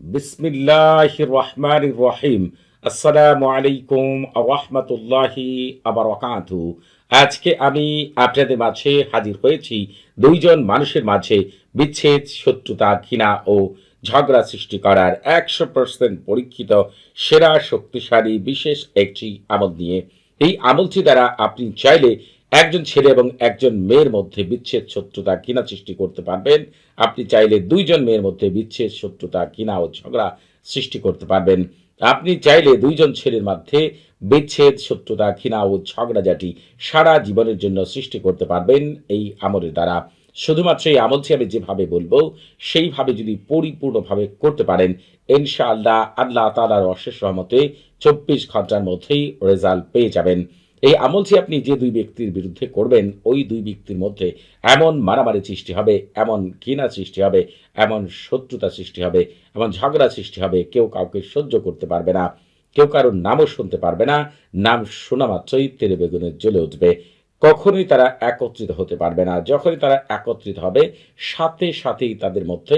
বিসমিল্লাহ রহমান রহিম আসসালামু আলাইকুম রহমতুল্লাহি আজকে আমি আপনাদের মাঝে হাজির হয়েছি দুইজন মানুষের মাঝে বিচ্ছেদ, শত্রুতা, ঘৃণা ও ঝগড়া সৃষ্টি করার একশো পার্সেন্ট পরীক্ষিত, সেরা, শক্তিশালী, বিশেষ একটি আমল নিয়ে। এই আমলটি দ্বারা আপনি চাইলে একজন ছেলে এবং একজন মেয়ের মধ্যে বিচ্ছেদ শত্রুতা কিনা সৃষ্টি করতে পারবেন। আপনি চাইলে দুইজন মেয়ের মধ্যে বিচ্ছেদ শত্রুতা, ঘৃণা ও ঝগড়া সৃষ্টি করতে পারবেন। আপনি চাইলে দুইজন ছেলের মধ্যে বিচ্ছেদ শত্রুতা, ঘৃণা ও ঝগড়াঝাটি সারা জীবনের জন্য সৃষ্টি করতে পারবেন এই আমলের দ্বারা। শুধুমাত্র এই আমলটি আমি যেভাবে বলব, সেইভাবে যদি পরিপূর্ণভাবে করতে পারেন, ইনশাআল্লাহ আল্লাহ তালার অশেষ রহমতে চব্বিশ ঘণ্টার মধ্যেই রেজাল্ট পেয়ে যাবেন। এই আমলটি আপনি যে দুই ব্যক্তির বিরুদ্ধে করবেন, ওই দুই ব্যক্তির মধ্যে এমন মারামারি সৃষ্টি হবে, এমন ঘৃণা সৃষ্টি হবে, এমন শত্রুতা সৃষ্টি হবে, এমন ঝগড়া সৃষ্টি হবে, কেউ কাউকে সহ্য করতে পারবে না, কেউ কারোর নামও শুনতে পারবে না, নাম শোনা মাত্রই তেলে বেগুনে জ্বলে উঠবে। কখনোই তারা একত্রিত হতে পারবে না। যখনই তারা একত্রিত হবে, সাথে সাথেই তাদের মধ্যে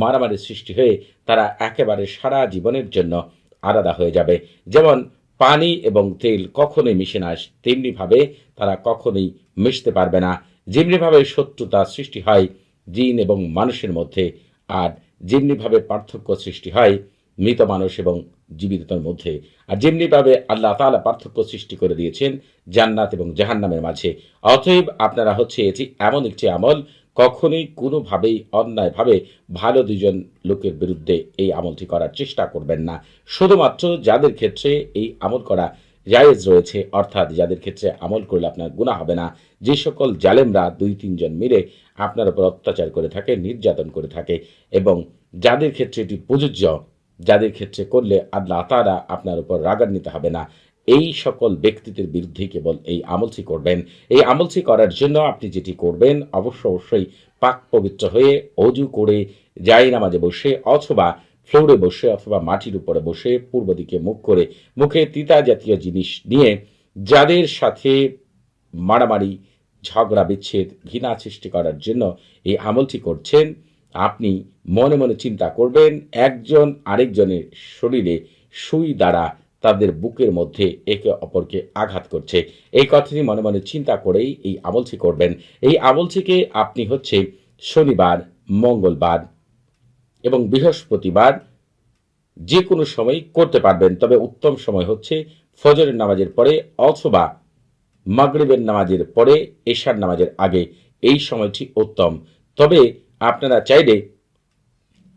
মারামারি সৃষ্টি হয়ে তারা একেবারে সারা জীবনের জন্য আলাদা হয়ে যাবে। যেমন পানি এবং তেল কখনোই মিশে না, তেমনিভাবে তারা কখনোই মিশতে পারবে না। যেমনিভাবে শত্রুতা সৃষ্টি হয়, জিন এবং মানুষের মধ্যে, আর যেমনিভাবে পার্থক্য সৃষ্টি হয়, মৃত মানুষ এবং জীবিতদের মধ্যে। আর যেমনিভাবে আল্লাহ তাআলা পার্থক্য সৃষ্টি করে দিয়েছেন জান্নাত এবং জাহান্নামের মাঝে। অতএব আপনারা হচ্ছে এটি এমন একটি আমল কখনোই কোনোভাবেই অন্যায়ভাবে ভালো দুজন লোকের বিরুদ্ধে এই আমলটি করার চেষ্টা করবেন না। শুধুমাত্র যাদের ক্ষেত্রে এই আমল করা জায়েজ রয়েছে, অর্থাৎ যাদের ক্ষেত্রে আমল করলে আপনার গুণা হবে না, যে সকল জালেমরা দুই, তিনজন মিলে আপনার উপর অত্যাচার করে থাকে, নির্যাতন করে থাকে এবং যাদের ক্ষেত্রে এটি প্রযোজ্য, যাদের ক্ষেত্রে করলে আল্লাহ তারা আপনার উপর রাগান্বিত হবে না। এই সকল ব্যক্তিদের বিরুদ্ধে কেবল এই আমলটি করবেন। এই আমলটি করার জন্য আপনি যেটি করবেন, অবশ্য অবশ্যই পাক পবিত্র হয়ে অজু করে যাই নামাজে বসে অথবা ফ্লোরে বসে অথবা মাটির উপরে বসে পূর্ব দিকে মুখ করে মুখে তিতা জাতীয় জিনিস নিয়ে যাদের সাথে মারামারি, ঝগড়া, বিচ্ছেদ, ঘৃণা সৃষ্টি করার জন্য এই আমলটি করছেন, আপনি মনে মনে চিন্তা করবেন, একজন আরেকজনের শরীরে সুই দ্বারা তাদের বুকের মধ্যে একে অপরকে আঘাত করছে। এই কথাটি মনে মনে চিন্তা করেই এই আমলটি করবেন। এই আমলটিকে আপনি হচ্ছে শনিবার, মঙ্গলবার এবং বৃহস্পতিবার যে কোনো সময় করতে পারবেন। তবে উত্তম সময় হচ্ছে ফজরের নামাজের পরে অথবা মাগরিবের নামাজের পরে এশার নামাজের আগে। এই সময়টি উত্তম। তবে আপনারা চাইলে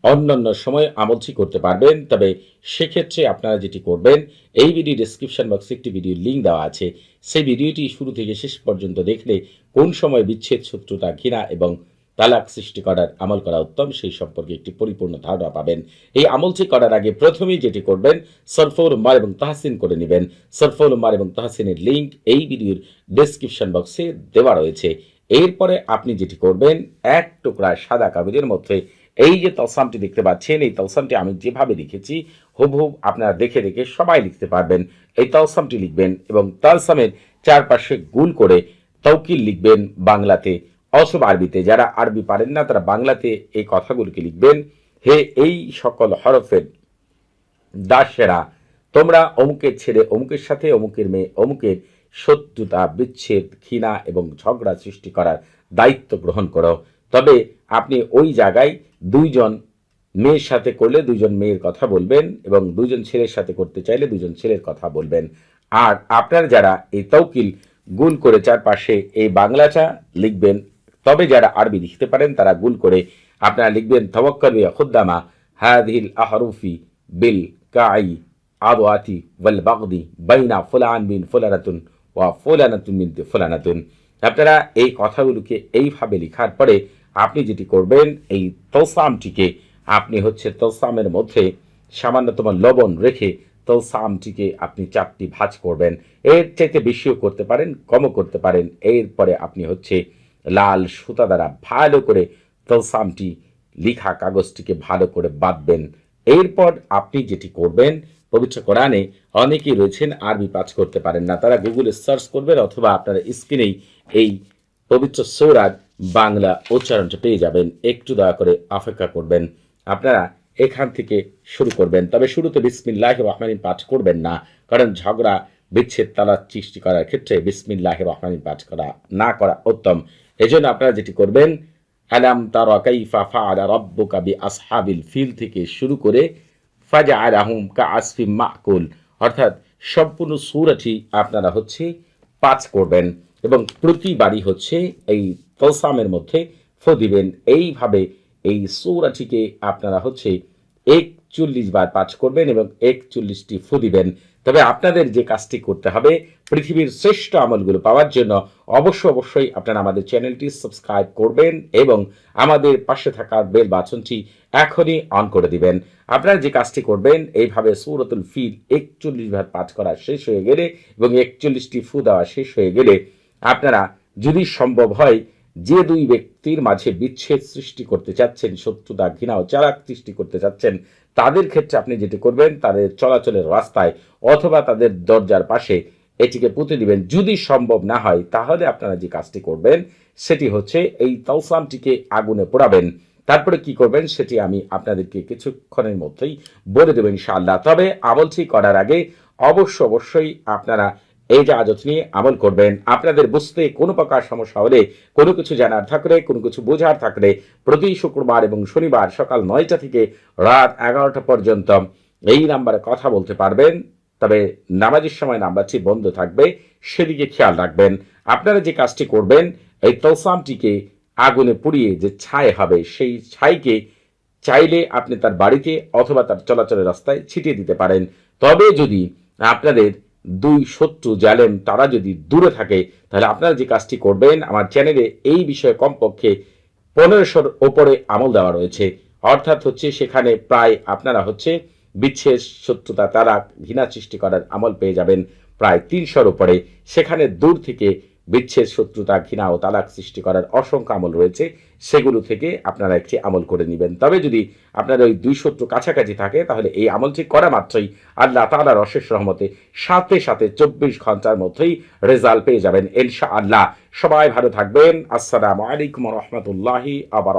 অন্যান্য সময় আমলটি করতে পারবেন। তবে সেক্ষেত্রে আপনারা যেটি করবেন, এই ভিডিও ডিসক্রিপশন বক্সে একটি ভিডিও লিঙ্ক দেওয়া আছে। সেই ভিডিওটি শুরু থেকে শেষ পর্যন্ত দেখলে কোন সময় বিচ্ছেদ, শত্রুতা, ঘৃণা এবং তালাক সৃষ্টি করার, আমল করা উত্তম, সেই সম্পর্কে একটি পরিপূর্ণ ধারণা পাবেন। এই আমলটি করার আগে প্রথমেই যেটি করবেন সরফর উম্মার এবং তাহসিন করে নেবেন। সরফর উম্মার এবং তাহসিনের লিঙ্ক এই ভিডিওর ডেসক্রিপশন বক্সে দেওয়া রয়েছে। এরপরে আপনি যেটি করবেন, এক টুকরা সাদা কাগজের মধ্যে এই যে তলসামটি দেখতে পাচ্ছেন, এই তলসামটি আমি যেভাবে লিখেছি হুবহুব আপনারা দেখে দেখে সবাই লিখতে পারবেন। এই তলসামটি লিখবেন এবং তলসামের চারপাশে গুল করে তৌকিল লিখবেন বাংলাতে। অথবা আরবিতে, যারা আরবি পারেন না, তারা বাংলাতে এই কথাগুলিকে লিখবেন। হে এই সকল হরফের দাসেরা, তোমরা অমুকের ছেড়ে অমুকের সাথে, অমুকের মেয়ে, অমুকের শত্রুতা, বিচ্ছেদ, ঘৃণা এবং ঝগড়া সৃষ্টি করার দায়িত্ব গ্রহণ করো। তবে আপনি ওই জায়গায় দুইজন মেয়ের সাথে করলে দুজন মেয়ের কথা বলবেন এবং দুজন ছেলের সাথে করতে চাইলে দুজন ছেলের কথা বলবেন। আর আপনার যারা এই তৌকিল গুল করে চারপাশে এই বাংলাটা লিখবেন, তবে যারা আরবি লিখতে পারেন, তারা গুল করে আপনারা লিখবেন তবক্কল খুদ্দামা হাদিল আহরুফি বিল কাই আদোয়াতি ওয়াল বাগদি বাইনা ফুলান বিন ফুলানাতুন ওয়া ফুলানাতুন বিন ফুলানাতুন। আপনারা এই কথাগুলোকে এইভাবে লেখার পরে আপনি যেটি করবেন, এই তৌসামটিকে আপনি হচ্ছে তৌসামের মধ্যে সামান্যতম লবণ রেখে তৌসামটিকে আপনি চারটি ভাঁজ করবেন। এর চাইতে বেশিও করতে পারেন, কমও করতে পারেন। এরপরে আপনি হচ্ছে লাল সুতা দ্বারা ভালো করে তৌসামটি লিখা কাগজটিকে ভালো করে বাঁধবেন। এরপর আপনি যেটি করবেন, পবিত্র কোরআনে অনেকেই রয়েছেন, আরবি পাঠ করতে পারেন না। তারা গুগলে সার্চ করবেন অথবা আপনারা স্ক্রিনেই এই পবিত্র সৌরাজ বাংলা উচ্চারণটা পেয়ে যাবেন। একটু দয়া করে অপেক্ষা করবেন। আপনারা এখান থেকে শুরু করবেন। তবে শুরুতে বিসমিল্লাহ রহমানি পাঠ করবেন না, কারণ ঝগড়া, বিচ্ছেদ তালা সৃষ্টি করার ক্ষেত্রে বিসমিল্লাহ রহমানি পাঠ করা, না করা উত্তম। এজন্য আপনারা যেটি করবেন, আলাম তারা কাইফা ফাআলা রাব্বুকা বিআসহাবিল ফিল থেকে শুরু করে ফাজা আলাহুম কা কাআসফিম মাকুল, অর্থাৎ সম্পূর্ণ সূরাটি আপনারা হচ্ছে পাঠ করবেন এবং প্রতিবারই হচ্ছে এই তলসামের মধ্যে ফো দিবেন। এইভাবে এই সূরাটিকে আপনারা হচ্ছে একচল্লিশ বার পাঠ করবেন এবং একচল্লিশটি ফু দিবেন। তবে আপনাদের যে কাজটি করতে হবে, পৃথিবীর শ্রেষ্ঠ আমলগুলো পাওয়ার জন্য অবশ্য অবশ্যই আপনারা আমাদের চ্যানেলটি সাবস্ক্রাইব করবেন এবং আমাদের পাশে থাকা বেল বাটনটি এখনই অন করে দিবেন। আপনারা যে কাজটি করবেন, এইভাবে সৌরতুল ফিল একচল্লিশ বার পাঠ করা শেষ হয়ে গেলে এবং একচল্লিশটি ফু দেওয়া শেষ হয়ে গেলে আপনারা যদি সম্ভব হয় যে দুই ব্যক্তির মাঝে বিচ্ছেদ সৃষ্টি করতে চাচ্ছেন, শত্রুতা, ঘৃণা ও চালাক সৃষ্টি করতে চাচ্ছেন, তাদের ক্ষেত্রে আপনি যেটি করবেন, তাদের চলাচলের রাস্তায় অথবা তাদের দরজার পাশে এটিকে পুঁতে দিবেন। যদি সম্ভব না হয়, তাহলে আপনারা যে কাজটি করবেন, সেটি হচ্ছে এই তৌসামটিকে আগুনে পোড়াবেন। তারপরে কি করবেন, সেটি আমি আপনাদেরকে কিছুক্ষণের মধ্যেই বলে দেবেন ইনশাআল্লাহ। তবে আমলটি করার আগে অবশ্য অবশ্যই আপনারা এই জাহাজত নিয়ে আমল করবেন, আপনাদের বুঝতে কোনো প্রকার সমস্যা হলে কোনো কিছু জানার থাকলে, কোনো কিছু বোঝার থাকলে প্রতি শুক্রবার এবং শনিবার সকাল নয়টা থেকে রাত এগারোটা পর্যন্ত এই নাম্বারে কথা বলতে পারবেন। তবে নামাজের সময় নাম্বারটি বন্ধ থাকবে, সেদিকে খেয়াল রাখবেন। আপনারা যে কাজটি করবেন, এই তৌসামটিকে আগুনে পুড়িয়ে যে ছাই হবে, সেই ছাইকে চাইলে আপনি তার বাড়িতে অথবা তার চলাচলের রাস্তায় ছিটিয়ে দিতে পারেন। তবে যদি আপনাদের দুই শত্রু জালেম, তারা যদি দূরে থাকে, তাহলে আপনারা যে কাজটি করবেন, আমার চ্যানেলে এই বিষয়ে কমপক্ষে পনেরোশোর ওপরে আমল দেওয়া রয়েছে। অর্থাৎ হচ্ছে সেখানে প্রায় আপনারা হচ্ছে বিচ্ছেদ, শত্রুতা তারা ঘৃণা সৃষ্টি করার আমল পেয়ে যাবেন প্রায় তিনশোর উপরে সেখানে দূর থেকে বিচ্ছেদ শত্রুতা, ঘৃণা ও তালাক সৃষ্টি করার অসংখ্য আমল রয়েছে। সেগুলো থেকে আপনারা একটি আমল করে নেবেন। তবে যদি আপনার ওই দুই শত্রু কাছাকাছি থাকে, তাহলে এই আমলটি করা মাত্রই আল্লাহ তালার অশেষ রহমতে সাথে সাথে চব্বিশ ঘণ্টার মধ্যেই রেজাল্ট পেয়ে যাবেন ইনশা আল্লাহ সবাই ভালো থাকবেন। আসসালামু আলাইকুম রহমতুল্লাহি আবার